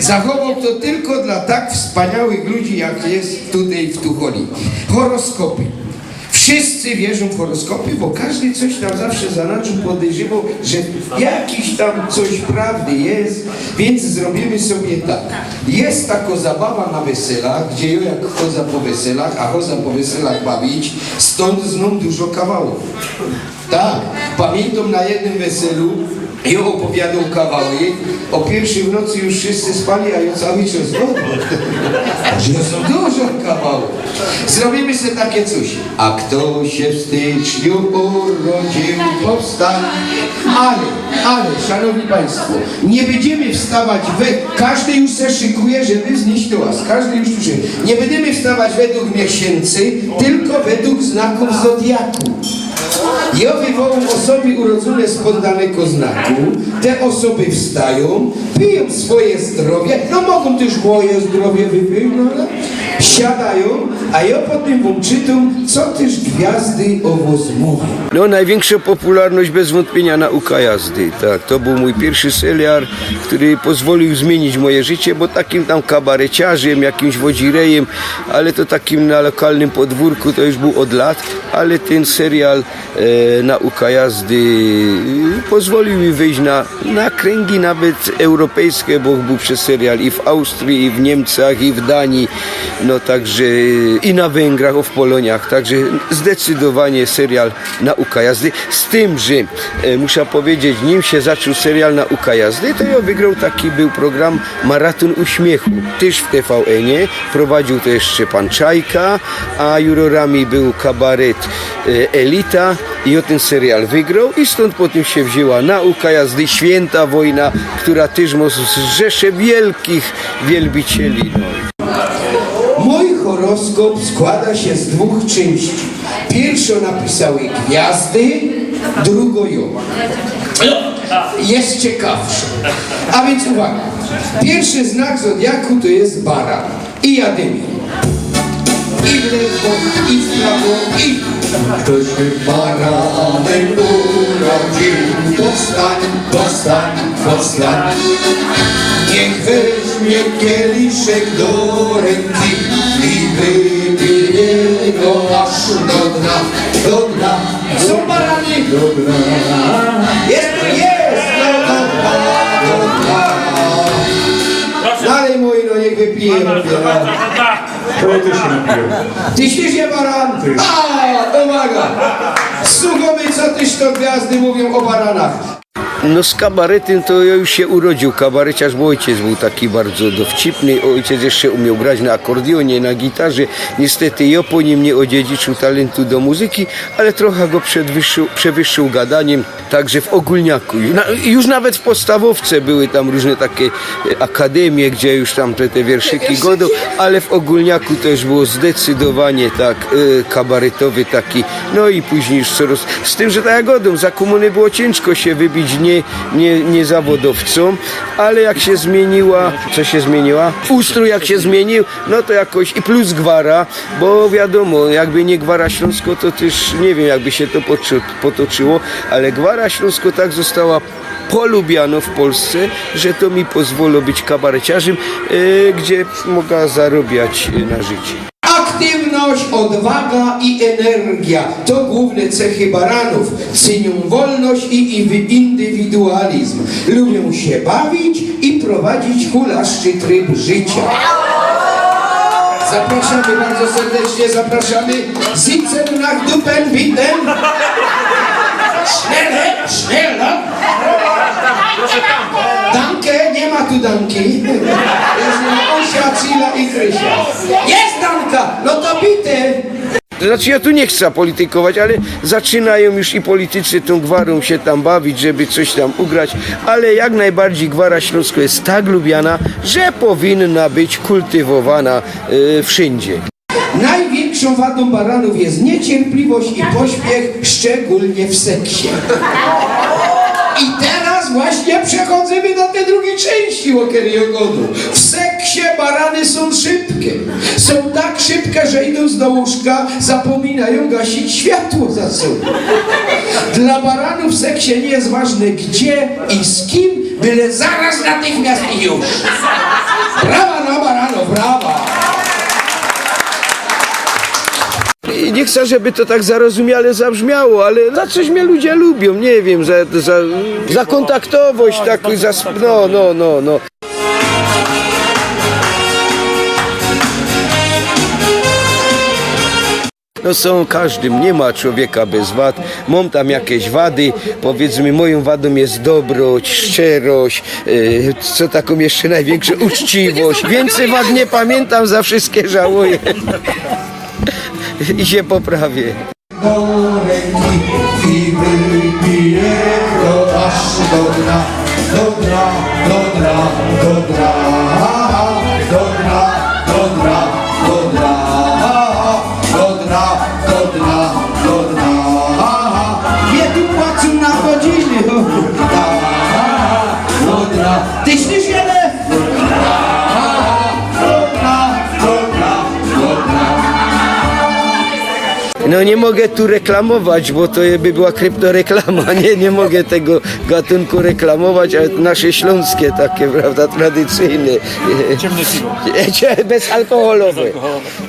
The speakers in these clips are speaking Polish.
zachował to tylko dla tak wspaniałych ludzi, jak jest tutaj w Tucholi. Horoskopy. Wszyscy wierzą w horoskopy, bo każdy coś tam zawsze zanadrzył podejrzewał, że jakiś tam coś prawdy jest, więc zrobimy sobie tak. Jest taka zabawa na weselach, gdzie ja jak chodzę po weselach, a chodzę po weselach bawić, stąd znam dużo kawałów. Tak, pamiętam na jednym weselu, ja opowiadał kawały, o pierwszej w nocy już wszyscy spali, a ja cały czas są dużo kawałów. Zrobimy sobie takie coś. A kto się w styczniu urodził, powstań. Ale, ale, szanowni państwo, nie będziemy wstawać we... Każdy już se szykuje, żeby wznieść tołas. Każdy już szykuje. Nie będziemy wstawać według miesięcy, tylko według znaków zodiaku. Ja wywołam osoby urodzone spod danego znaku, te osoby wstają, piją swoje zdrowie, no mogą też moje zdrowie wypić, no siadają, a ja potem wam czytam, co też gwiazdy o was mówią. No największa popularność bez wątpienia nauka jazdy, tak. To był mój pierwszy serial, który pozwolił zmienić moje życie, bo takim tam kabareciarzem, jakimś wodzirejem, ale to takim na lokalnym podwórku to już był od lat, ale ten serial e, nauka jazdy pozwolił mi wyjść na, na kręgi nawet europejskie, bo był przez serial i w Austrii, i w Niemcach, i w Danii, no także i na Węgrach, w Poloniach, także zdecydowanie serial Nauka jazdy, z tym, że e, muszę powiedzieć, nim się zaczął serial Nauka jazdy, to ja wygrał taki był program Maraton Uśmiechu, też w TVN-ie, prowadził to jeszcze pan Czajka, a jurorami był kabaret e, Elita o ten serial wygrał i stąd potem się wzięła Nauka jazdy, Święta Wojna, która też ma rzesze wielkich wielbicieli. No. Mój horoskop składa się z dwóch części. Pierwszą napisały gwiazdy, drugą ją. Jest ciekawsze. A więc uwaga. Pierwszy znak zodiaku to jest baran. I jadymy. I w lewo, i w prawo, i... Kto się baranem urodził, powstań, powstań, powstań. Niech weźmie kieliszek do ręki i wypije go aż do dna, do dna. Są barany? Do dna. Wypije. To ja też się napiję. Ty śpisz je baran? A, uwaga! Słuchamy, co tyś to gwiazdy mówią o baranach. No z kabaretem to ja już się urodził kabareciarz, bo ojciec był taki bardzo dowcipny. Ojciec jeszcze umiał grać na akordeonie, na gitarze. Niestety ja po nim nie odziedziczył talentu do muzyki, ale trochę go przewyższył, przewyższył gadaniem, także w ogólniaku. Na, już nawet w podstawowce były tam różne takie e, akademie, gdzie już tam te, te wierszyki godą, ale w ogólniaku też było zdecydowanie tak e, kabaretowy taki. No i później już coraz... Z tym, że tak jak godą, za komuny było ciężko się wybić nie, nie, nie zawodowcom, ale jak się zmieniła, co się zmieniła? Ustrój jak się zmienił, no to jakoś i plus gwara, bo wiadomo, jakby nie gwara Śląsko, to też nie wiem, jakby się to potoczyło, ale gwara Śląsko tak została polubiano w Polsce, że to mi pozwoli być kabareciarzem, e, gdzie mogę zarabiać na życie. Odwaga i energia to główne cechy baranów. Cenią wolność i indywidualizm. Lubią się bawić i prowadzić hulaszczy tryb życia. Zapraszamy bardzo serdecznie, zapraszamy Sitzen nach Dupen Bitten. Schnelle, schnelle. Danke, nie ma tu Danki. Jest Osia, Cila i Krysia. Bite. Znaczy ja tu nie chcę politykować, ale zaczynają już i politycy tą gwarą się tam bawić, żeby coś tam ugrać, ale jak najbardziej gwara śląska jest tak lubiana, że powinna być kultywowana e, wszędzie. Największą wadą baranów jest niecierpliwość i pośpiech, szczególnie w seksie. I teraz właśnie przechodzimy do tej drugiej części Łokieriogodu. W seksie barany są szybkie. Są tak szybkie, że idąc do łóżka zapominają gasić światło za sobą. Dla baranów w seksie nie jest ważne gdzie i z kim, byle zaraz natychmiast i już. Brawa na barano, brawa! I nie chcę, żeby to tak zarozumiale zabrzmiało, ale za coś mnie ludzie lubią, nie wiem, za, za, za kontaktowość, tak, za, sp- no, no, no, no. No są każdym, nie ma człowieka bez wad. Mam tam jakieś wady, powiedzmy moją wadą jest dobroć, szczerość, yy, co taką jeszcze największą uczciwość. Więcej wad nie pamiętam, za wszystkie żałuję. I się poprawię. do ręki i wypije to aż do do do do do No nie mogę tu reklamować, bo to by była kryptoreklama. Nie, nie mogę tego gatunku reklamować, ale nasze śląskie takie, prawda, tradycyjne. Ciemne piwo. Bezalkoholowe.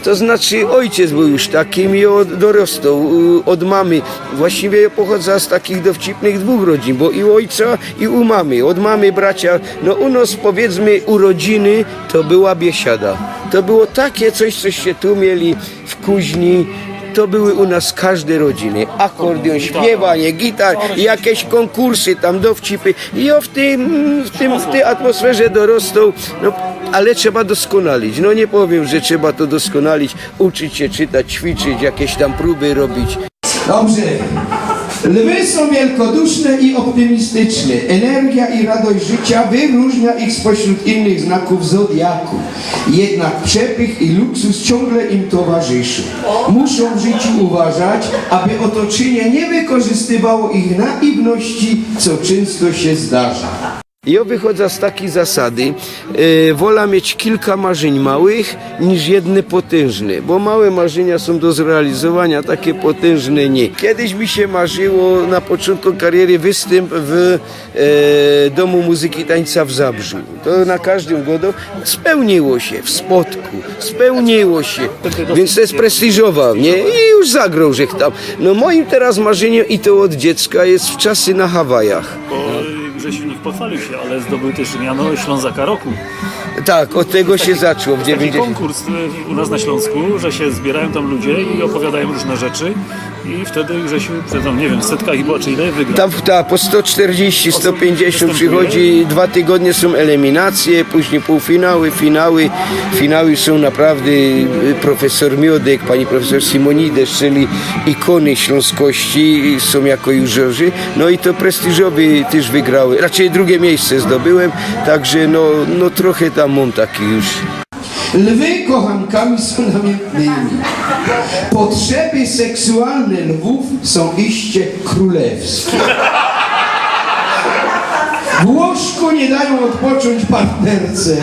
To znaczy ojciec był już takim i od, dorostał od mamy. Właściwie pochodza z takich dowcipnych dwóch rodzin, bo i u ojca i u mamy. Od mamy bracia, no u nas powiedzmy urodziny to była biesiada. To było takie coś, coście tu mieli w kuźni. To były u nas każde rodziny. Akordeon, śpiewanie, gitar, jakieś konkursy, tam dowcipy. I o w, tym, w, tym, w tej atmosferze dorosną. No, ale trzeba doskonalić. No nie powiem, że trzeba to doskonalić, uczyć się czytać, ćwiczyć, jakieś tam próby robić. Dobrze. Lwy są wielkoduszne i optymistyczne. Energia i radość życia wyróżnia ich spośród innych znaków zodiaku. Jednak przepych i luksus ciągle im towarzyszą. Muszą w życiu uważać, aby otoczenie nie wykorzystywało ich naiwności, co często się zdarza. Ja wychodzę z takiej zasady, e, wola mieć kilka marzeń małych niż jedne potężne, bo małe marzenia są do zrealizowania, takie potężne nie. Kiedyś mi się marzyło na początku kariery występ w e, Domu Muzyki Tańca w Zabrzu. To na każdym godu spełniło się, w Spodku, spełniło się, więc to jest prestiżowa, nie? I już zagrał, że tam. No moim teraz marzeniem i to od dziecka jest w czasy na Hawajach. Grzesiu niech pochwalił się, ale zdobył też miano Ślązaka Roku. Tak, od tego się zaczęło w Taki 90. konkurs y, u nas na Śląsku, że się zbierają tam ludzie i opowiadają różne rzeczy i wtedy Grzesiu, tam, nie wiem, setka chyba czy ile wygra. Tam ta, po 140, 150 występuje. przychodzi, dwa tygodnie są eliminacje, później półfinały, finały. Finały są naprawdę y, profesor Miodek, pani profesor Simonides, czyli ikony śląskości są jako jurorzy. No i to prestiżowy też wygrały, raczej drugie miejsce zdobyłem, także no, no trochę tam mam taki już. Lwy kochankami są namiętnymi. Potrzeby seksualne lwów są iście królewskie. W łóżku nie dają odpocząć partnerce,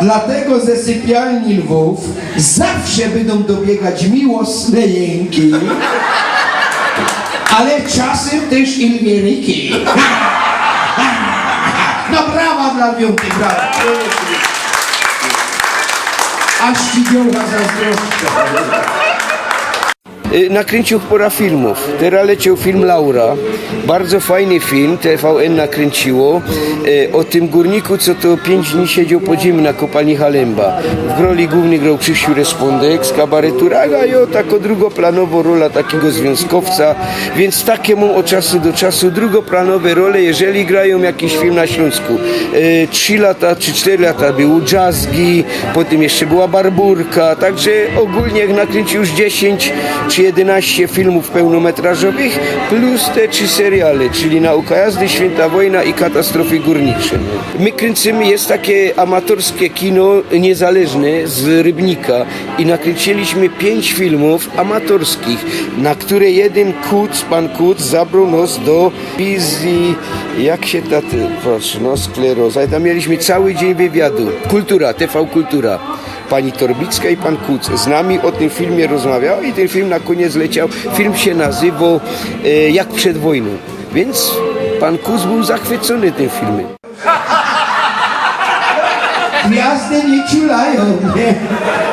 dlatego ze sypialni lwów zawsze będą dobiegać miłosne jęki, ale czasem też i. No brawa dla lwiąty, brawa aż mi giełka zazdroszczę. Y, Nakręcił pora filmów. Teraz leciał film Laura. Bardzo fajny film, TVN nakręciło. y, O tym górniku, co to 5 dni siedział pod ziemią na kopalni Halemba. W roli głównej grał Krzysiu Respondek z kabaretu Raga i o tako drugoplanowo rola takiego związkowca. Więc takie mam od czasu do czasu drugoplanowe role, jeżeli grają jakiś film na Śląsku. Y, Trzy lata czy cztery lata był Jazzgi, potem jeszcze była Barburka, także ogólnie jak nakręcił już 10 czy 11 filmów pełnometrażowych, plus te trzy seriale, czyli Nauka jazdy, Święta wojna i Katastrofy górnicze. My kręcimy, jest takie amatorskie kino niezależne z Rybnika i nakręciliśmy pięć filmów amatorskich, na które jeden Kuc, pan Kuc zabrał nas do wizji, jak się ta, proszę, no skleroza. I tam mieliśmy cały dzień wywiadu. Kultura, TV Kultura pani Torbicka i pan Kuc z nami o tym filmie rozmawiał i ten film na koniec leciał. Film się nazywał e, Jak przed wojną. Więc pan Kuc był zachwycony tym filmem. Gwiazdy nie ciulają, nie?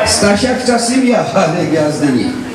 Stasiak czasem ja, ale gwiazdy nie.